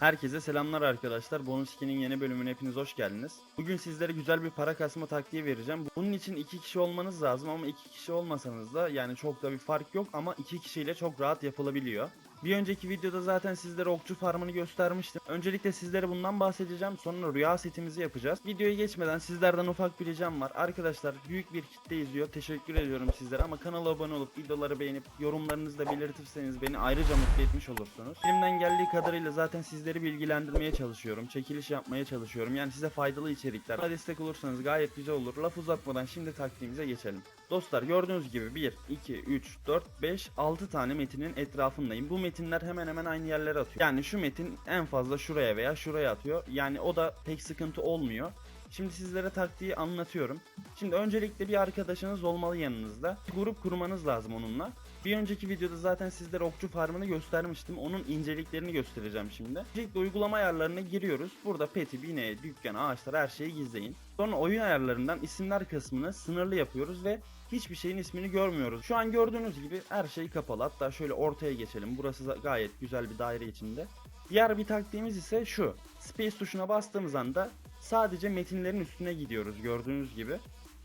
Herkese selamlar arkadaşlar. Bonus 2'nin yeni bölümüne hepiniz hoş geldiniz. Bugün sizlere güzel bir para kasma taktiği vereceğim. Bunun için iki kişi olmanız lazım ama iki kişi olmasanız da yani çok da bir fark yok ama iki kişiyle çok rahat yapılabiliyor. Bir önceki videoda zaten sizlere okçu farmını göstermiştim. Öncelikle sizlere bundan bahsedeceğim. Sonra rüya setimizi yapacağız. Videoya geçmeden sizlerden ufak bir ricam var. Arkadaşlar büyük bir kitle izliyor. Teşekkür ediyorum sizlere ama kanala abone olup videoları beğenip yorumlarınızı da belirtirseniz beni ayrıca mutlu etmiş olursunuz. Elimden geldiği kadarıyla zaten sizleri bilgilendirmeye çalışıyorum. Çekiliş yapmaya çalışıyorum. Yani size faydalı içerikler. Destek olursanız gayet güzel olur. Laf uzatmadan şimdi taktiğimize geçelim. Dostlar gördüğünüz gibi 1, 2, 3, 4, 5, 6 tane metinin etrafındayım. Bu metinler hemen hemen aynı yerlere atıyor. Yani şu metin en fazla şuraya veya şuraya atıyor. Yani o da pek sıkıntı olmuyor. Şimdi sizlere taktiği anlatıyorum. Şimdi öncelikle bir arkadaşınız olmalı yanınızda. Grup kurmanız lazım onunla. Bir önceki videoda zaten sizlere okçu farmını göstermiştim. Onun inceliklerini göstereceğim şimdi. Öncelikle uygulama ayarlarına giriyoruz. Burada peti, bine, dükkan, ağaçlar her şeyi gizleyin. Sonra oyun ayarlarından isimler kısmını sınırlı yapıyoruz ve hiçbir şeyin ismini görmüyoruz. Şu an gördüğünüz gibi her şey kapalı. Hatta şöyle ortaya geçelim. Burası gayet güzel bir daire içinde. Diğer bir taktiğimiz ise şu. Space tuşuna bastığımız anda sadece metinlerin üstüne gidiyoruz gördüğünüz gibi.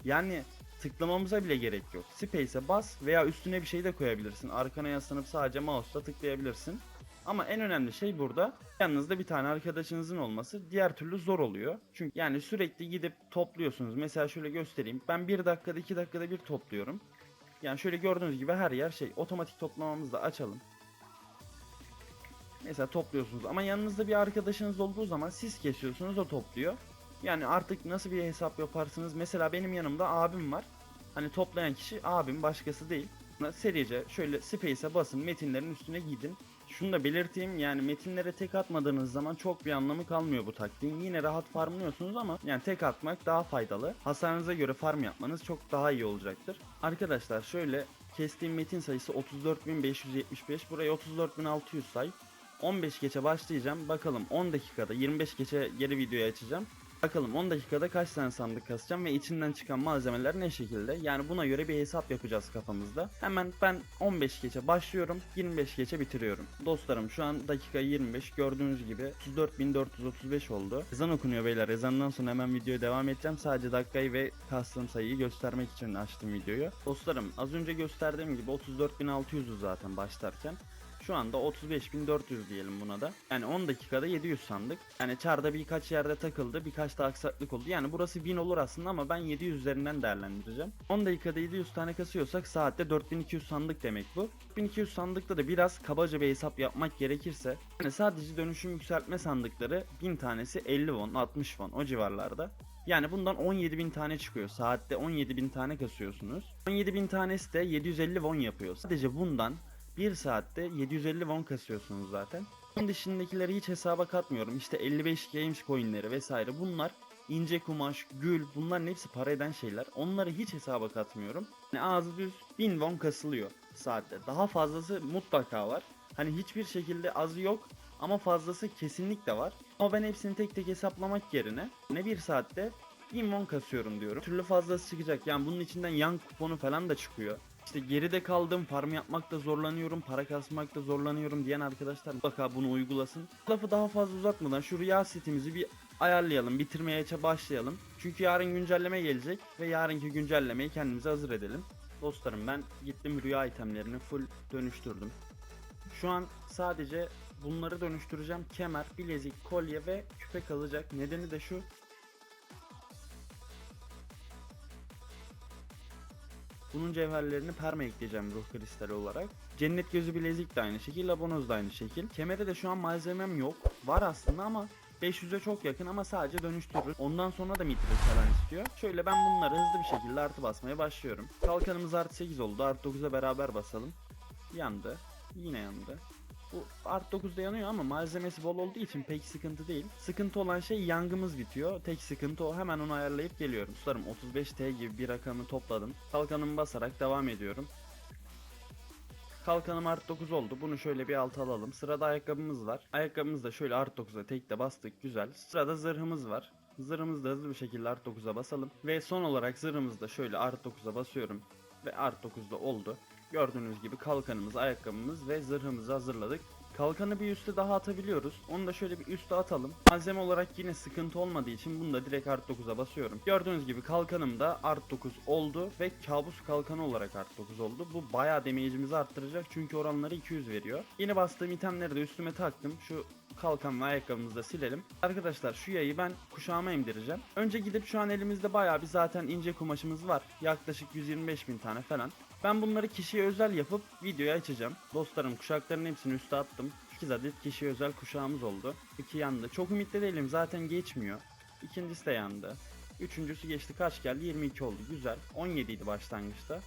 Yani tıklamamıza bile gerek yok. Space'e bas veya üstüne bir şey de koyabilirsin. Arkana yaslanıp sadece mouse'la tıklayabilirsin. Ama en önemli şey burada yanınızda bir tane arkadaşınızın olması diğer türlü zor oluyor. Çünkü yani sürekli gidip topluyorsunuz. Mesela şöyle göstereyim. Ben 1 dakikada 2 dakikada bir topluyorum. Yani şöyle gördüğünüz gibi her yer şey. Otomatik toplamamızı da açalım. Mesela topluyorsunuz ama yanınızda bir arkadaşınız olduğu zaman siz kesiyorsunuz o topluyor. Yani artık nasıl bir hesap yaparsınız? Mesela benim yanımda abim var. Hani toplayan kişi abim başkası değil. Serice şöyle space'e basın metinlerin üstüne gidin. Şunu da belirteyim yani metinlere tek atmadığınız zaman çok bir anlamı kalmıyor bu taktiğin. Yine rahat farmlıyorsunuz ama yani tek atmak daha faydalı. Hasarınıza göre farm yapmanız çok daha iyi olacaktır. Arkadaşlar şöyle kestiğim metin sayısı 34.575 buraya 34.600 say. 15 geçe başlayacağım. Bakalım 10 dakikada 25 geçe geri videoyu açacağım. Bakalım 10 dakikada kaç tane sandık kasacağım ve içinden çıkan malzemeler ne şekilde? Yani buna göre bir hesap yapacağız kafamızda. Hemen ben 15 geçe başlıyorum, 25 geçe bitiriyorum. Dostlarım şu an dakika 25 gördüğünüz gibi 34.435 oldu. Ezan okunuyor beyler. Ezandan sonra hemen videoya devam edeceğim. Sadece dakikayı ve kastığım sayıyı göstermek için açtım videoyu. Dostlarım az önce gösterdiğim gibi 34.600'dü zaten başlarken. Şu anda 35.400 diyelim buna da. Yani 10 dakikada 700 sandık. Yani çarda birkaç yerde takıldı. Birkaç da aksaklık oldu. Yani burası 1000 olur aslında ama ben 700 üzerinden değerlendireceğim. 10 dakikada 700 tane kasıyorsak saatte 4200 sandık demek bu. 4200 sandıkta da biraz kabaca bir hesap yapmak gerekirse yani sadece dönüşüm yükseltme sandıkları 1000 tanesi 50 won 60 won o civarlarda. Yani bundan 17.000 tane çıkıyor. Saatte 17.000 tane kasıyorsunuz. 17.000 tanesi de 750 won yapıyor. Sadece bundan 1 saatte 750 won kasıyorsunuz zaten. Bunun dışındakileri hiç hesaba katmıyorum. İşte 55 games coinleri vesaire bunlar ince kumaş, gül bunların hepsi para eden şeyler. Onları hiç hesaba katmıyorum. Yani ağzı düz 1000 won kasılıyor saatte. Daha fazlası mutlaka var. Hani hiçbir şekilde azı yok ama fazlası kesinlikle var. Ama ben hepsini tek tek hesaplamak yerine ne bir saatte 1000 won kasıyorum diyorum. Türlü fazlası çıkacak. Yani bunun içinden yan kuponu falan da çıkıyor. İşte geride kaldım, farm yapmakta zorlanıyorum, para kasmakta zorlanıyorum diyen arkadaşlar mutlaka bunu uygulasın. Lafı daha fazla uzatmadan şu rüya setimizi bir ayarlayalım, bitirmeye başlayalım. Çünkü yarın güncelleme gelecek ve yarınki güncellemeyi kendimize hazır edelim. Dostlarım ben gittim rüya itemlerini full dönüştürdüm. Şu an sadece bunları dönüştüreceğim. Kemer, bilezik, kolye ve küpe kalacak. Nedeni de şu. Bunun cevherlerini perma ekleyeceğim ruh kristali olarak. Cennet gözü bilezik de aynı şekil, abonoz da aynı şekil. Kemere de şu an malzemem yok. Var aslında ama 500'e çok yakın ama sadece dönüştürür. Ondan sonra da mitrik falan istiyor. Şöyle ben bunları hızlı bir şekilde artı basmaya başlıyorum. Kalkanımız artı 8 oldu. Artı 9'a beraber basalım. Yandı. Yine yandı. Bu Art 9'da yanıyor ama malzemesi bol olduğu için pek sıkıntı değil. Sıkıntı olan şey yangımız bitiyor. Tek sıkıntı o. Hemen onu ayarlayıp geliyorum. Dostlarım 35T gibi bir rakamı topladım. Kalkanımı basarak devam ediyorum. Kalkanım art 9 oldu. Bunu şöyle bir alta alalım. Sırada ayakkabımız var. Ayakkabımız da şöyle art 9'a tekte bastık. Güzel. Sırada zırhımız var. Zırhımızı da hızlı bir şekilde art 9'a basalım. Ve son olarak zırhımızı da şöyle art 9'a basıyorum. Ve art 9'da oldu. Gördüğünüz gibi kalkanımız, ayakkabımız ve zırhımızı hazırladık. Kalkanı bir üste daha atabiliyoruz. Onu da şöyle bir üste atalım. Malzeme olarak yine sıkıntı olmadığı için bunu da direkt art 9'a basıyorum. Gördüğünüz gibi kalkanım da art 9 oldu ve kabus kalkanı olarak art 9 oldu. Bu bayağı damage'imizi arttıracak çünkü oranları 200 veriyor. Yeni bastığım itemleri de üstüme taktım. Şu kalkan ve ayakkabımızı da silelim. Arkadaşlar şu yayı ben kuşağıma emdireceğim. Önce gidip şu an elimizde bayağı bir zaten ince kumaşımız var. Yaklaşık 125 bin tane falan. Ben bunları kişiye özel yapıp videoya açacağım. Dostlarım kuşakların hepsini üste attım. 8 adet kişiye özel kuşağımız oldu. İki yandı. Çok ümitli değilim zaten geçmiyor. İkincisi de yandı. Üçüncüsü geçti kaç geldi? 22 oldu. Güzel. 17 idi başlangıçta.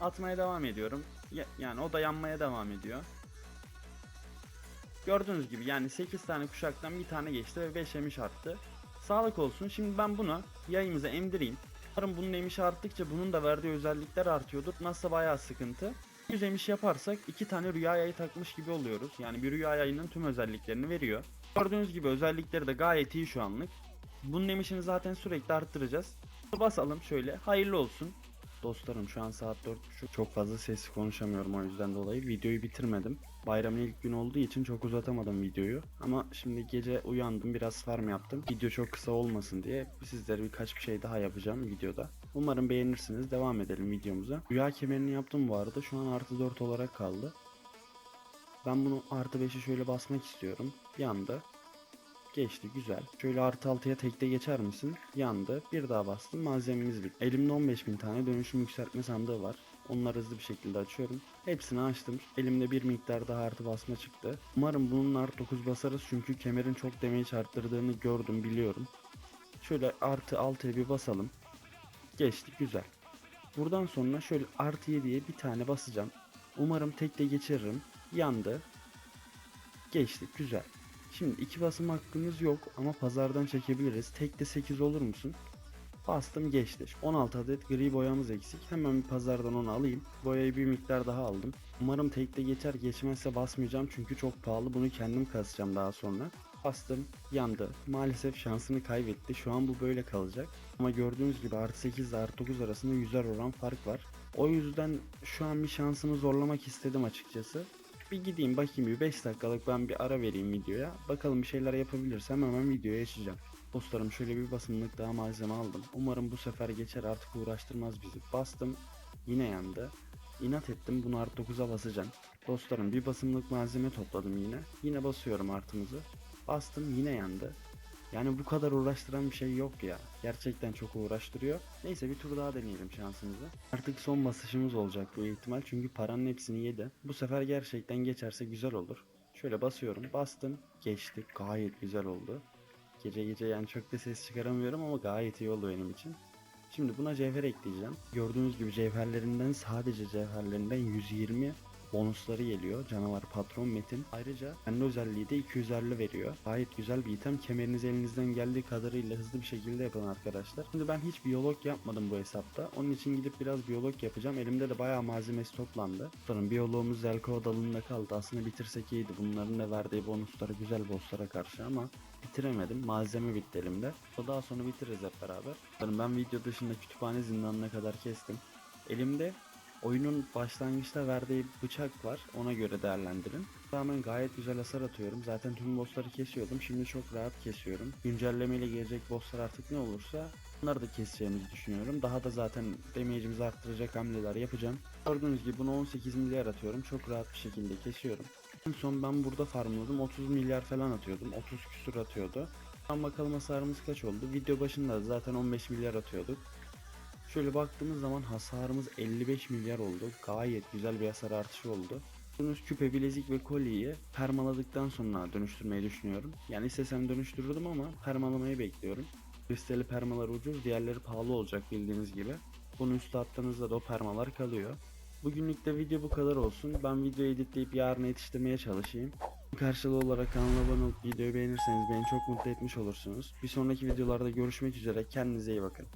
Atmaya devam ediyorum. Ya- yani o da yanmaya devam ediyor. Gördüğünüz gibi yani 8 tane kuşaktan bir tane geçti ve 5 emiş arttı. Sağlık olsun. Şimdi ben bunu yayımıza emdireyim. Umarım bunun emişi arttıkça bunun da verdiği özellikler artıyordur. Nasıl bayağı sıkıntı. 100 emiş yaparsak iki tane rüya yayı takmış gibi oluyoruz. Yani bir rüya yayının tüm özelliklerini veriyor. Gördüğünüz gibi özellikleri de gayet iyi şu anlık. Bunun emişini zaten sürekli arttıracağız. Basalım şöyle. Hayırlı olsun. Dostlarım şu an saat 4.30. Çok fazla sesli konuşamıyorum o yüzden dolayı. Videoyu bitirmedim. Bayramın ilk günü olduğu için çok uzatamadım videoyu. Ama şimdi gece uyandım biraz farm yaptım. Video çok kısa olmasın diye sizlere birkaç bir şey daha yapacağım videoda. Umarım beğenirsiniz. Devam edelim videomuza. Rüya kemerini yaptım bu arada. Şu an artı 4 olarak kaldı. Ben bunu artı 5'i şöyle basmak istiyorum. Yandı. Geçti güzel. Şöyle artı 6'ya tekte geçer misin? Yandı. Bir daha bastım. Malzememiz bitti. Elimde 15.000 tane dönüşüm yükseltme sandığı var. Onları hızlı bir şekilde açıyorum. Hepsini açtım. Elimde bir miktar daha artı basma çıktı. Umarım bunun artı 9 basarız çünkü kemerin çok damage arttırdığını gördüm biliyorum. Şöyle artı 6'ya bir basalım. Geçti güzel. Buradan sonra şöyle artı 7'ye bir tane basacağım. Umarım tekte geçiririm. Yandı. Geçtik güzel. Şimdi iki basım hakkımız yok ama pazardan çekebiliriz. Tek de 8 olur musun? Bastım geçti. 16 adet gri boyamız eksik. Hemen bir pazardan onu alayım. Boyayı bir miktar daha aldım. Umarım tekte geçer geçmezse basmayacağım çünkü çok pahalı. Bunu kendim kasacağım daha sonra. Bastım yandı. Maalesef şansını kaybetti. Şu an bu böyle kalacak. Ama gördüğünüz gibi artı 8 ile artı 9 arasında yüzer oran fark var. O yüzden şu an bir şansımı zorlamak istedim açıkçası. Bir gideyim bakayım bir 5 dakikalık ben bir ara vereyim videoya. Bakalım bir şeyler yapabilirsem hemen videoya açacağım. Dostlarım şöyle bir basımlık daha malzeme aldım. Umarım bu sefer geçer artık uğraştırmaz bizi. Bastım yine yandı. İnat ettim bunu artı 9'a basacağım. Dostlarım bir basımlık malzeme topladım yine. Yine basıyorum artımızı. Bastım yine yandı. Yani bu kadar uğraştıran bir şey yok ya. Gerçekten çok uğraştırıyor. Neyse bir tur daha deneyelim şansımızı. Artık son basışımız olacak bu ihtimal çünkü paranın hepsini yedi. Bu sefer gerçekten geçerse güzel olur. Şöyle basıyorum. Bastım. Geçti. Gayet güzel oldu. Gece gece yani çok da ses çıkaramıyorum ama gayet iyi oldu benim için. Şimdi buna cevher ekleyeceğim. Gördüğünüz gibi cevherlerinden sadece cevherlerinden 120 bonusları geliyor. Canavar patron metin. Ayrıca kendi özelliği de 250 veriyor. Gayet güzel bir item. Kemeriniz elinizden geldiği kadarıyla hızlı bir şekilde yapın arkadaşlar. Şimdi ben hiç biyolog yapmadım bu hesapta. Onun için gidip biraz biyolog yapacağım. Elimde de bayağı malzemesi toplandı. Sonra biyoloğumuz Zelko dalında kaldı. Aslında bitirsek iyiydi. Bunların da verdiği bonusları güzel bosslara karşı ama bitiremedim. Malzeme bitti elimde. O daha sonra bitiririz hep beraber. Ben video dışında kütüphane zindanına kadar kestim. Elimde oyunun başlangıçta verdiği bıçak var. Ona göre değerlendirin. Rağmen gayet güzel hasar atıyorum. Zaten tüm bossları kesiyordum. Şimdi çok rahat kesiyorum. Güncellemeyle gelecek bosslar artık ne olursa onları da keseceğimizi düşünüyorum. Daha da zaten damage'imizi arttıracak hamleler yapacağım. Gördüğünüz gibi bunu 18 milyar atıyorum. Çok rahat bir şekilde kesiyorum. En son ben burada farmladım. 30 milyar falan atıyordum. 30 küsur atıyordu. Tam bakalım hasarımız kaç oldu. Video başında zaten 15 milyar atıyorduk. Şöyle baktığımız zaman hasarımız 55 milyar oldu. Gayet güzel bir hasar artışı oldu. Bunun küpe, bilezik ve kolyeyi permaladıktan sonra dönüştürmeyi düşünüyorum. Yani istesem dönüştürürdüm ama permalamayı bekliyorum. Kristali permalar ucuz, diğerleri pahalı olacak bildiğiniz gibi. Bunu üste attığınızda da o permalar kalıyor. Bugünlük de video bu kadar olsun. Ben videoyu editleyip yarına yetiştirmeye çalışayım. Karşılığı olarak kanala abone olup videoyu beğenirseniz beni çok mutlu etmiş olursunuz. Bir sonraki videolarda görüşmek üzere. Kendinize iyi bakın.